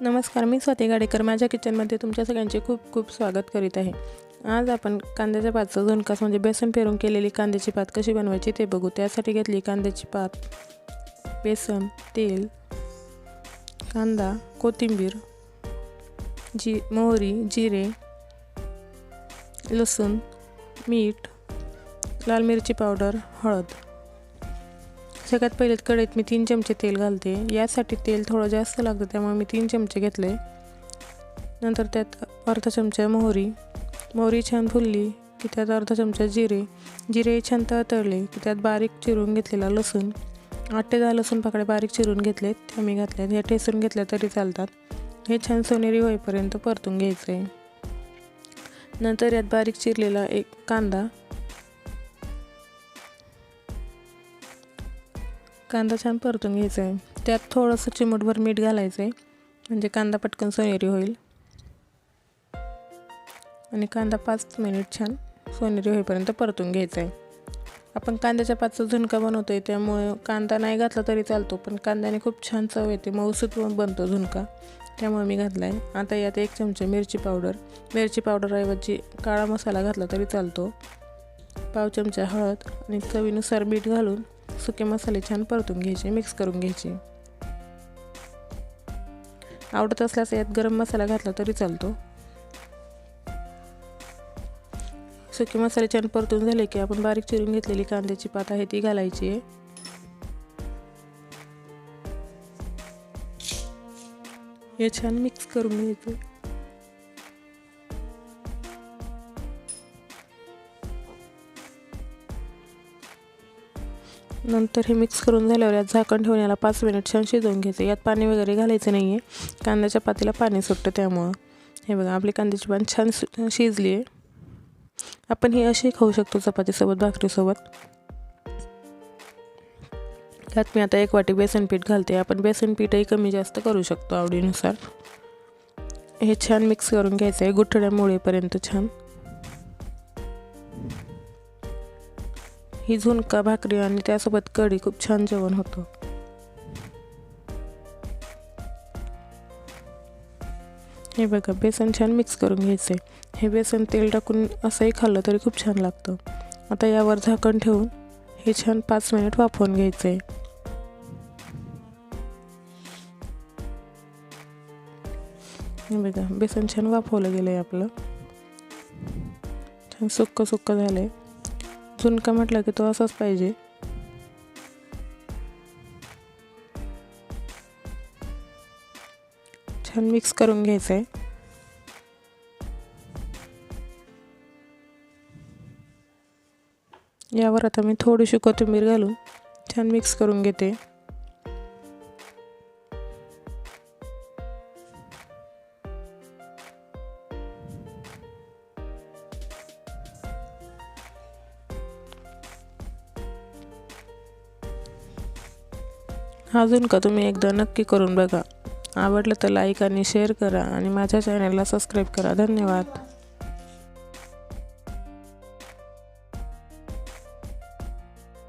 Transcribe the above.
नमस्कार मी स्वाती गाडेकर. माझ्या किचनमध्ये तुमच्या सगळ्यांचे खूप खूप स्वागत करीत आहे. आज आपण कांद्याच्या पातचं झुणकास म्हणजे बेसन पेरून केलेली कांद्याची पात कशी बनवायची ते बघू. त्यासाठी घेतली कांद्याची पात बेसन तेल कांदा कोथिंबीर जी मोहरी जिरे लसूण मीठ लाल मिरची पावडर हळद. सगळ्यात पहिले कढईत मी तीन चमचे तेल घालते. यासाठी तेल थोडं जास्त लागतं त्यामुळे मी तीन चमचे घेतले. नंतर त्यात अर्धा चमचा मोहरी. मोहरी छान फुलली की त्यात अर्धा चमचा जिरे. जिरे छान तळतळले की त्यात बारीक चिरून घेतलेला लसूण. आठ ते दहा लसूण पाकडे बारीक चिरून घेतलेत त्या मी घातल्यात. हे ठेसून घेतल्या तरी चालतात. हे छान सोनेरी होईपर्यंत परतून घ्यायचं आहे नंतर यात बारीक चिरलेला एक कांदा. कांदा छान परतून घ्यायचा आहे त्यात थोडंसं चिमटभर मीठ घालायचं आहे म्हणजे कांदा पटकन सोनेरी होईल. आणि कांदा पाच मिनिट छान सोनेरी होईपर्यंत परतून घ्यायचा आहे आपण कांद्याच्या पाचचा झुणका बनवतो आहे त्यामुळे कांदा नाही घातला तरी चालतो पण कांद्याने खूप छान चव येते. मऊसूत बनतो झुणका. त्यामुळे मी घातला आहे आता यात एक चमचा मिरची पावडर. मिरची पावडरऐवजी काळा मसाला घातला तरी चालतो. पाव चमचा हळद आणि चवीनुसार मीठ घालून सुके मसाले छान परतून घ्यायचे मिक्स करून घ्यायचे. आवडत असल्यास यात गरम मसाला घातला तरी चालतो. सुके मसाले छान परतून झाले की आपण बारीक चिरून घेतलेली कांद्याची पात आहे ती घालायची. आहे हे छान मिक्स करून घ्यायचं. नंतर हे मिक्स करून झाल्यावर यात झाकण ठेवून याला पाच मिनिट छान शिजवून घ्यायचं यात पाणी वगैरे घालायचं नाही आहे कांद्याच्या पातीला पाणी सुटतं त्यामुळं. हे बघा आपली कांद्याची पान छान शिजली आहे. आपण ही अशी खाऊ शकतो चपातीसोबत भाकरीसोबत. त्यात मी आता एक वाटी बेसन पीठ घालते. आपण बेसन पीठही कमी जास्त करू शकतो आवडीनुसार. हे छान मिक्स करून घ्यायचं आहे गुठळ्या मुळेपर्यंत छान. ही झुणका भाकरी आणि त्यासोबत कढी खूप छान जेवण होतं. हे बघा बेसन छान मिक्स करून घ्यायचं. आहे हे बेसन तेल टाकून असंही खाल्लं तरी खूप छान लागतं. आता यावर झाकण ठेवून हे छान पाच मिनिट वाफवून घ्यायचं. आहे हे बघा बेसन छान वाफवलं गेलं आहे आपलं. छान सुक्क सुक्क झालं आहे झुणका म्हटलं की तो असाच पाहिजे? छान मिक्स करून घ्यायचं आहे यावर आता मी थोडीशी कोथिंबीर घालून छान मिक्स करून घेते. हा झुणका तुम्ही एकदा नक्की करून बघा. आवडलं तर लाईक आणि शेअर करा आणि माझ्या चॅनलला सबस्क्राईब करा. धन्यवाद.